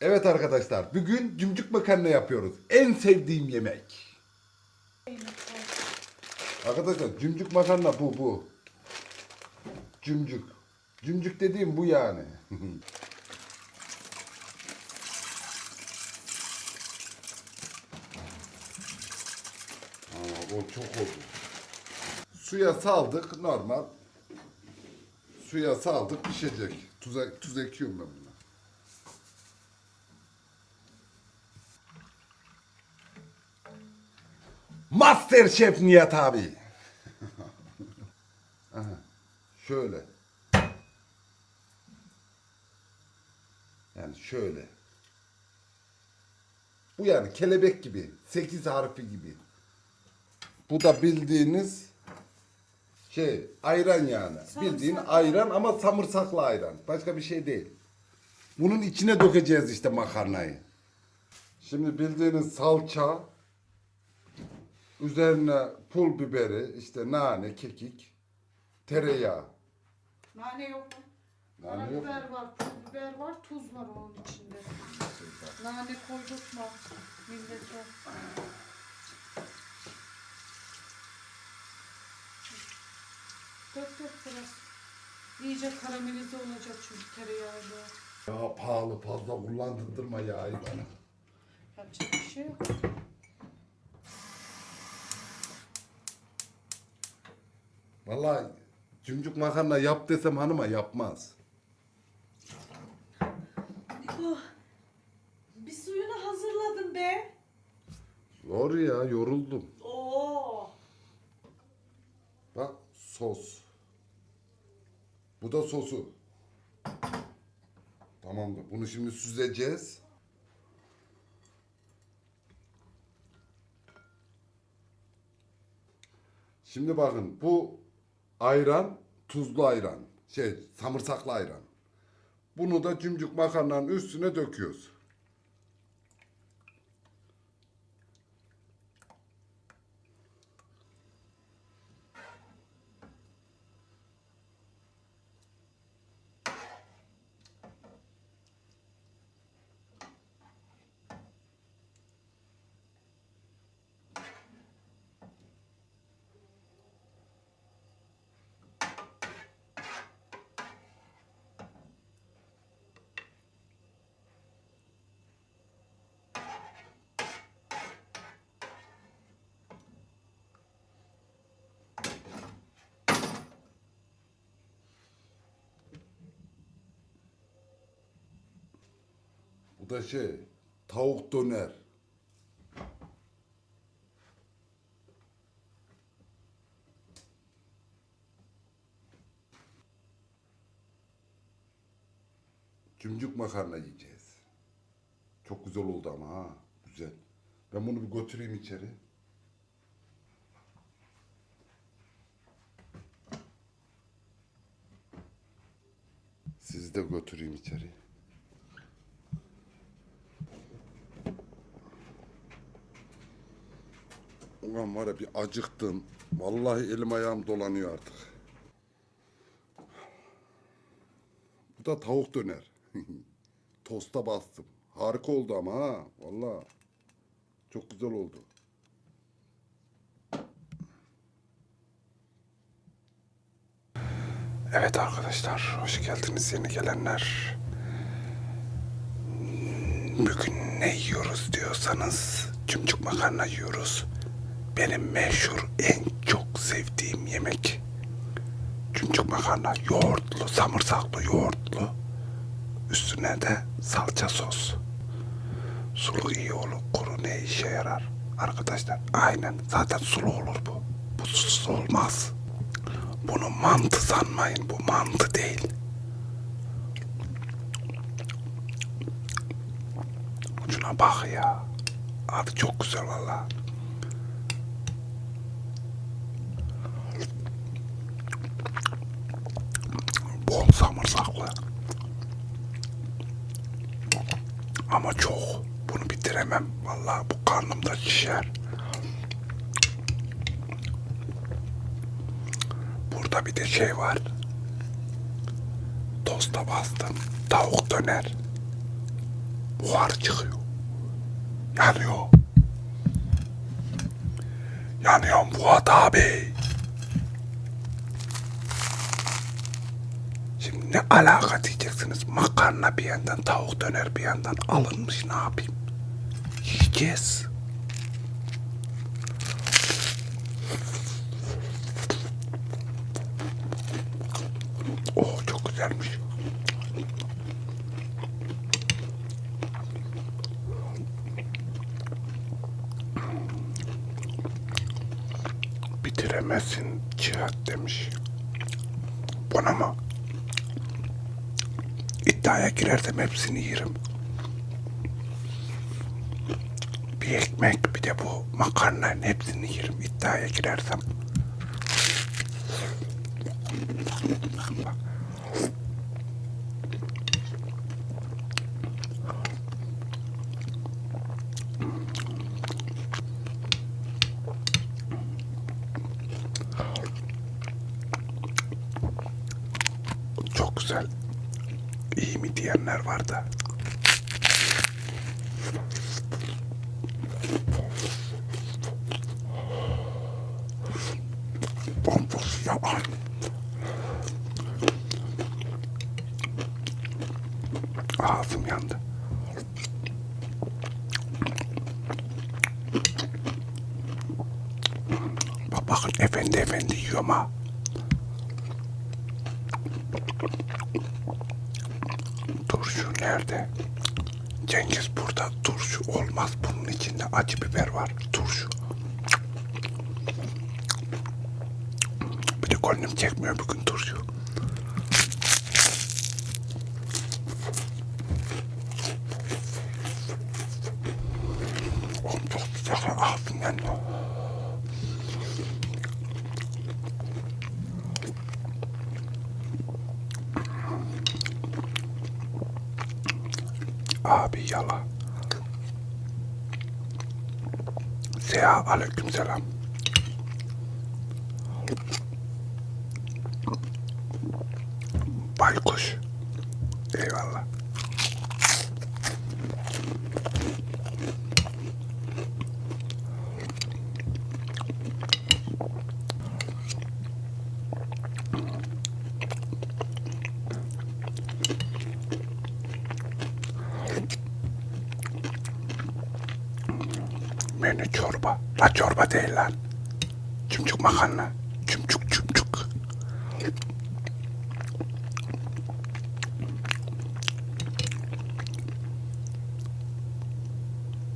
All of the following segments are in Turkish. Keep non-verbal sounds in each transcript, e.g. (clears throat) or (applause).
Evet arkadaşlar, bugün cümcük makarna yapıyoruz. En sevdiğim yemek. Arkadaşlar cümcük makarna bu bu. Cümcük. Cümcük dediğim bu yani. (laughs) Aa, o çok oldu. Suya saldık normal. Suya saldık pişecek. Tuz, tuz ekiyorum ben buna. Master Chef Nihat abi. Aha, (laughs) şöyle. Yani şöyle. Bu yani kelebek gibi. Sekiz harfi gibi. Bu da bildiğiniz şey ayran yani. Bildiğin ayran ama samırsaklı ayran. Başka bir şey değil. Bunun içine dökeceğiz işte makarnayı. Şimdi bildiğiniz salça, üzerine pul biberi, işte nane, kekik, tereyağı. Nane yok mu? Nane yok mu? Karabiber var, pul biber var, tuz var onun içinde. Nane koydurtma millete. Dök dök biraz. İyice karamelize olacak çünkü tereyağıyla. Ya pahalı fazla kullandırma ya bana. Yapacak bir şey yok. Vallahi cümcük makarna yap desem hanıma yapmaz. Oh, bir suyunu hazırladım be. Zor ya yoruldum. Oo. Bak sos. Bu da sosu. Tamamdır. Bunu şimdi süzeceğiz. Şimdi bakın bu ayran tuzlu ayran. Şey samırsaklı ayran. Bunu da cümcük makarnanın üstüne döküyoruz. Bu da şey tavuk döner. Cümcük makarna yiyeceğiz. Çok güzel oldu ama ha. Güzel. Ben bunu bir götüreyim içeri. Sizi de götüreyim içeri. Ulan var ya bir acıktım. Vallahi elim ayağım dolanıyor artık. Bu da tavuk döner. (laughs) Tosta bastım. Harika oldu ama ha. Vallahi. Çok güzel oldu. Evet arkadaşlar, hoş geldiniz yeni gelenler. Bugün ne yiyoruz diyorsanız cümcük makarna yiyoruz. Benim meşhur en çok sevdiğim yemek. Cümcük makarna yoğurtlu, samırsaklı yoğurtlu. Üstüne de salça sos. Sulu iyi olur, kuru ne işe yarar? Arkadaşlar aynen zaten sulu olur bu. Bu susuz olmaz. Bunu mantı sanmayın. Bu mantı değil. Şuna bak ya. Adı çok güzel valla. Samırsaklı. Ama çok. Bunu bitiremem. Vallahi bu karnımda şişer. Burada bir de şey var. Tosta bastım. Tavuk döner. buhar çıkıyor. Yanıyor. Yanıyorum Fuat abi. Şimdi ne alaka diyeceksiniz. Makarna bir yandan, tavuk döner bir yandan alınmış ne yapayım? Yiyeceğiz. Oh çok güzelmiş. Bitiremezsin cihat demiş. Bana mı? İddiaya girersem hepsini yerim. Bir ekmek bir de bu makarnanın hepsini yerim iddiaya girersem. Bak. Çok güzel. İyi mi diyenler var da. Bomboş yalan. Ağzım yandı. Bak bakın efendi efendi yiyorum ha. Turşu nerede? Cengiz burada turşu olmaz. Bunun içinde acı biber var. Turşu. Bir de gönlüm çekmiyor bugün turşu. Oğlum çok sıcak. Ağzım yanıyor. Abi yala. Seha aleyküm selam. Lan. Çumçuk makarna. Çumçuk çumçuk.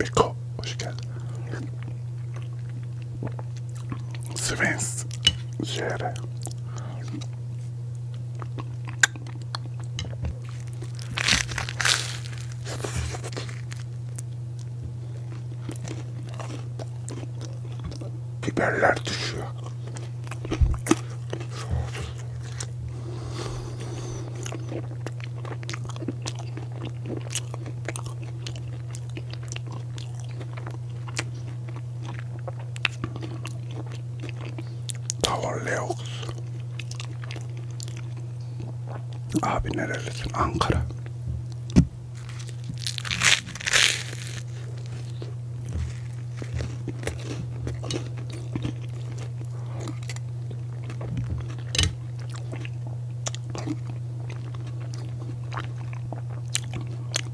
Beko. Hoş geldin. Svens. Jere. Biberler düşüyor. Tavır Leox. Abi nerelisin? Ankara.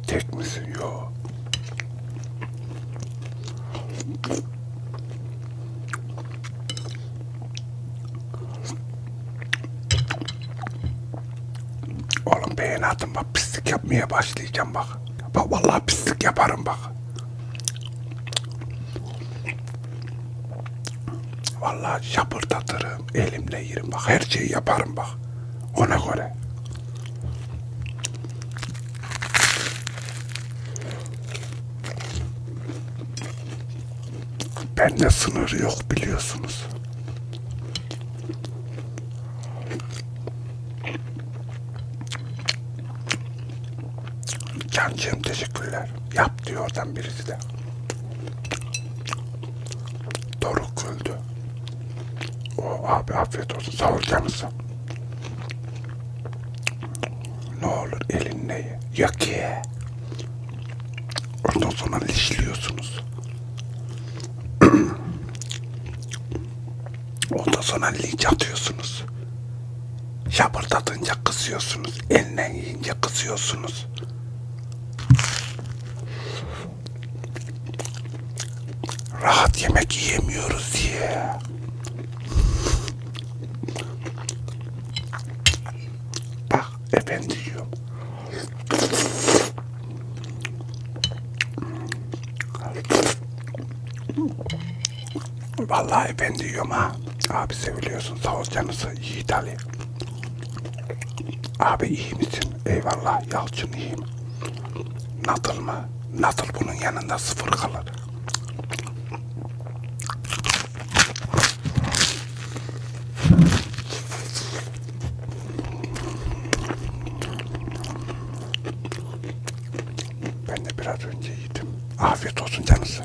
Tek misin? Yo. Oğlum beğeni atın bak pislik başlayacağım bak. Bak vallahi pislik yaparım bak. Vallahi şapırdatırım, elimle yerim bak. Her şeyi yaparım bak. Ona göre. Bende sınır yok biliyorsunuz. Cancığım teşekkürler. Yap diyor oradan birisi de. Doruk öldü. O abi afiyet olsun. Sağ ol canısı. Ne olur elinle ye. Yok ye. Ondan sonra lişliyorsunuz. (clears throat) Ondan sonra linç atıyorsunuz. Şapırdatınca kızıyorsunuz. Elinden yiyince kızıyorsunuz. Rahat yemek yiyemiyoruz diye. Bak efendi yiyorum. Vallahi efendi yiyorum ha. Abi seviliyorsun sağ ol canısı Yiğit Ali. Abi iyi misin? Eyvallah Yalçın iyiyim. Nadıl mı? Nadıl bunun yanında sıfır kalır. Ben de biraz önce yedim. Afiyet olsun canısı.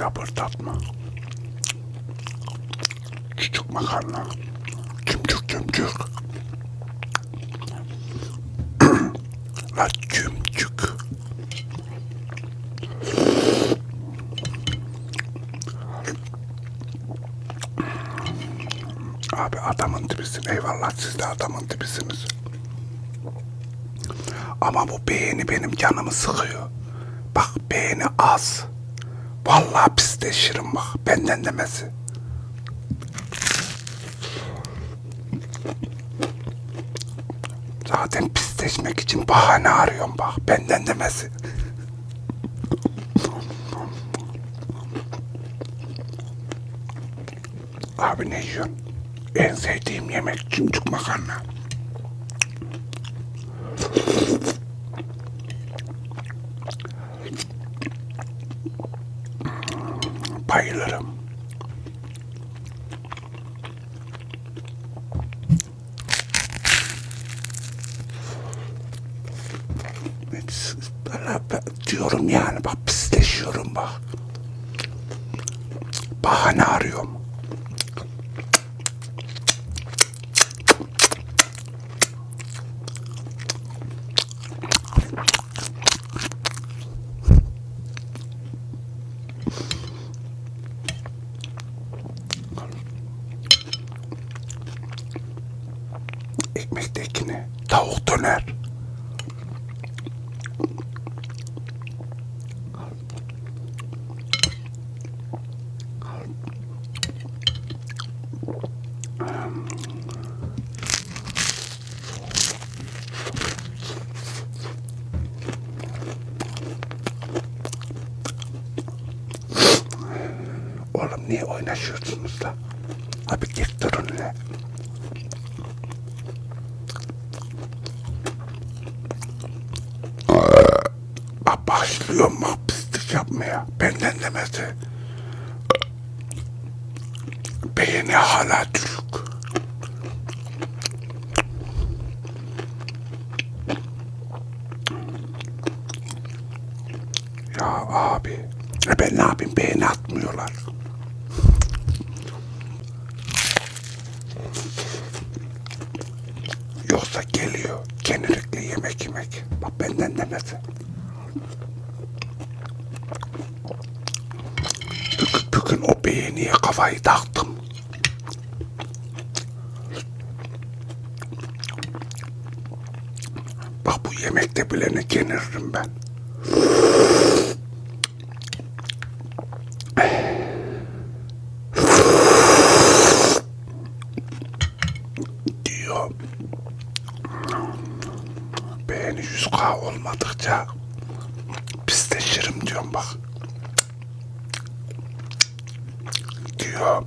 Yapırdatma. Küçük makarna. Cümcük cümcük. (clears throat) La cümcük. Abi adamın dibisin. Eyvallah siz de adamın dibisiniz. Ama bu beğeni benim canımı sıkıyor. Bak beğeni az. Vallahi pisleşirim bak benden demesi. Zaten pisleşmek için bahane arıyorum bak benden demesi. Abi ne yiyorsun? En sevdiğim yemek cimcik makarna. Bayılırım. Diyorum yani bak pisleşiyorum bak. Bahane arıyorum. Ekmektekini tavuk döner. Oğlum niye oynaşıyorsunuz da? Abi git durun le. Bak başlıyorum bak pislik yapmaya. Benden demesi. Beğeni hala düşük. Ya abi. E ben ne yapayım beğeni atmıyorlar. Yoksa genellikle yemek yemek. Bak benden demesi. Bugün, bugün o beğeniye kafayı taktım. Bak bu yemekte bile ne geniririm ben. diyor. Beğeni 100k olmadıkça pisleşirim diyorum bak. Diyor.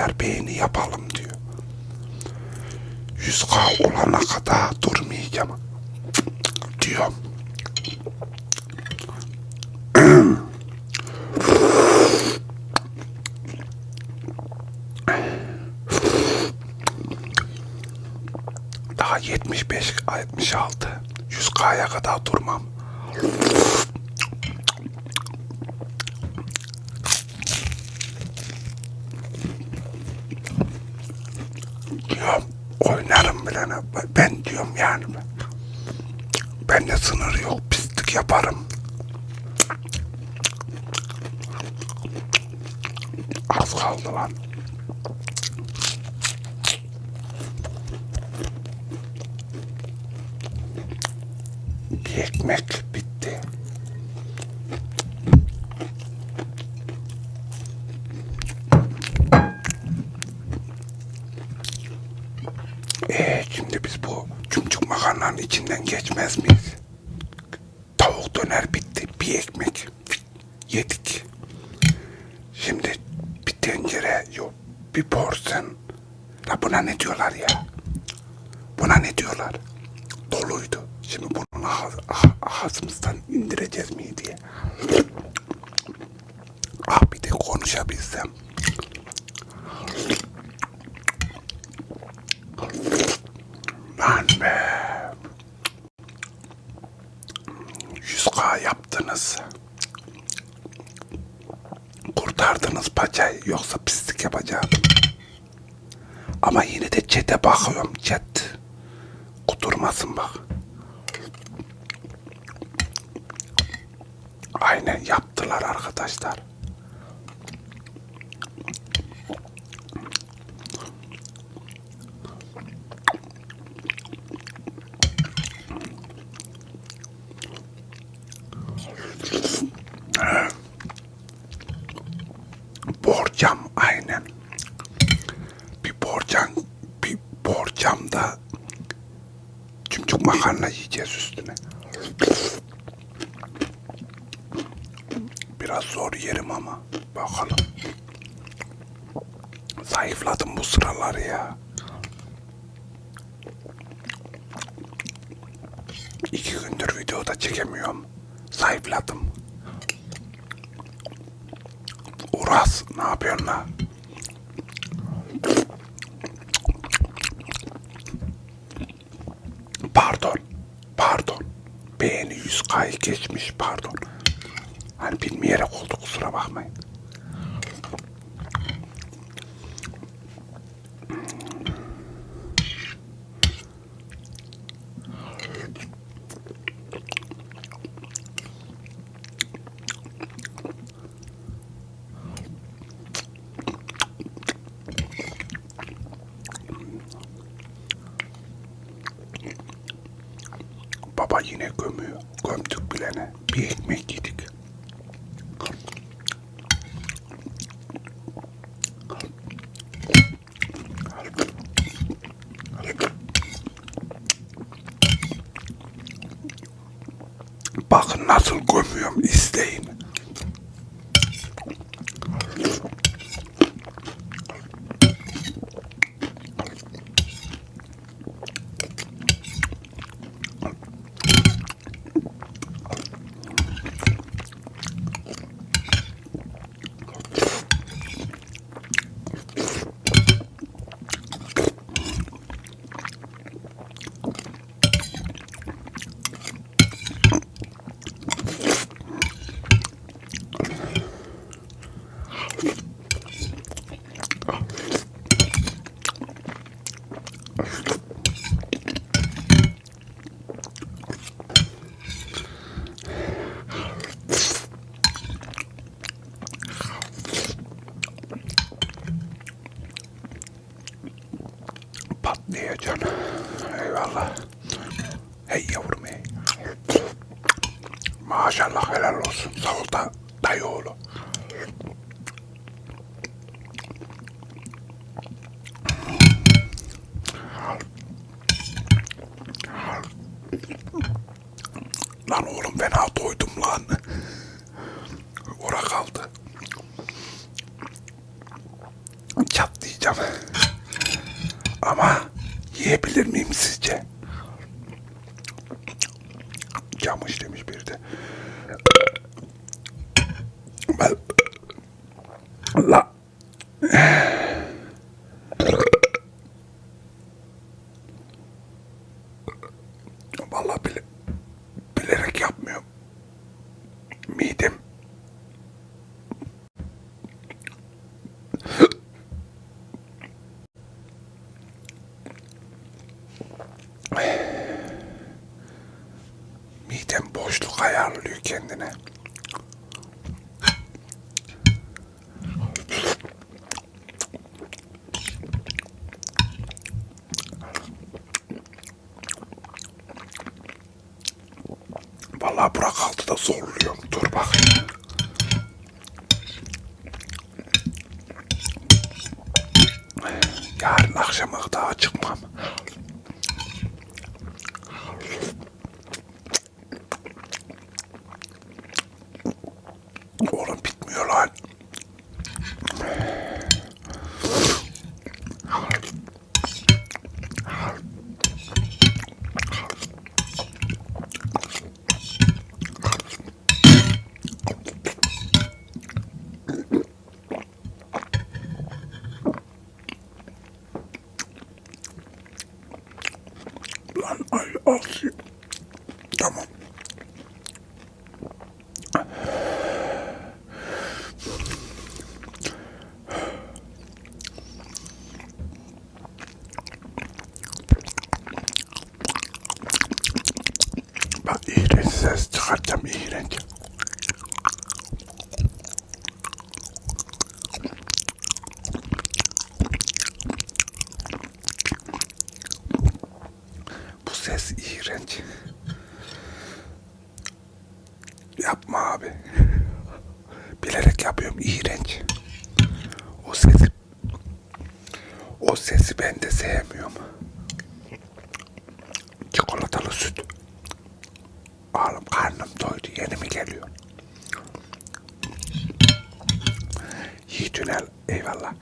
Arkadaşlar beğeni yapalım diyor. 100k olana kadar durmayacağım. Diyorum. Daha 75, 76, 100k'ya kadar durmam. Diyorum, oynarım bilene. Ben diyorum yani. Bende sınır yok, pislik yaparım. Az kaldı lan. Bir ekmek bitti. Ee, şimdi biz bu cumcuk makarnanın içinden geçmez miyiz? Tavuk döner bitti. Bir ekmek. Yedik. Şimdi bir tencere yok. Bir porsiyon. La buna ne diyorlar ya? Buna ne diyorlar? Doluydu. Şimdi bunu ağız, ah- ağzımızdan indireceğiz mi diye. Ah bir de konuşabilsem. Lan be. 100k yaptınız. Kurtardınız paçayı yoksa pislik yapacaktım. Ama yine de çete bakıyorum chat. Kuturmasın bak. Aynen yaptılar arkadaşlar. Borcam aynen. Bir borcam, bir borcamda cümcük makarna yiyeceğiz üstüne. Biraz zor yerim ama bakalım. Zayıfladım bu sıralar ya. İki gündür videoda çekemiyorum. Zayıfladım. Uras ne yapıyorsun lan? Pardon. Pardon. Beğeni 100K'yı geçmiş pardon. Hani bilmeyerek oldu kusura bakmayın. Bakın nasıl gömüyorum izleyin. Patlayacaksın. Eyvallah. Hey yavrum hey. Maşallah helal olsun. Sağ ol da dayı oğlu. Lan oğlum fena doydum lan. Ora kaldı. Çatlayacağım. Ama ye yiyebilir miyim sizce? Camış demiş biri de. La... Vallahi bile, bilerek yapmıyorum. Midem midem boşluk ayarlıyor kendine. Vallahi Altıda zorluyorum. Dur bak. Yarın akşama daha fuck you. Yapma abi. Bilerek yapıyorum iğrenç. O sesi o sesi ben de sevmiyorum. Çikolatalı süt. Oğlum karnım doydu yeni mi geliyor? Yiğit Ünel eyvallah.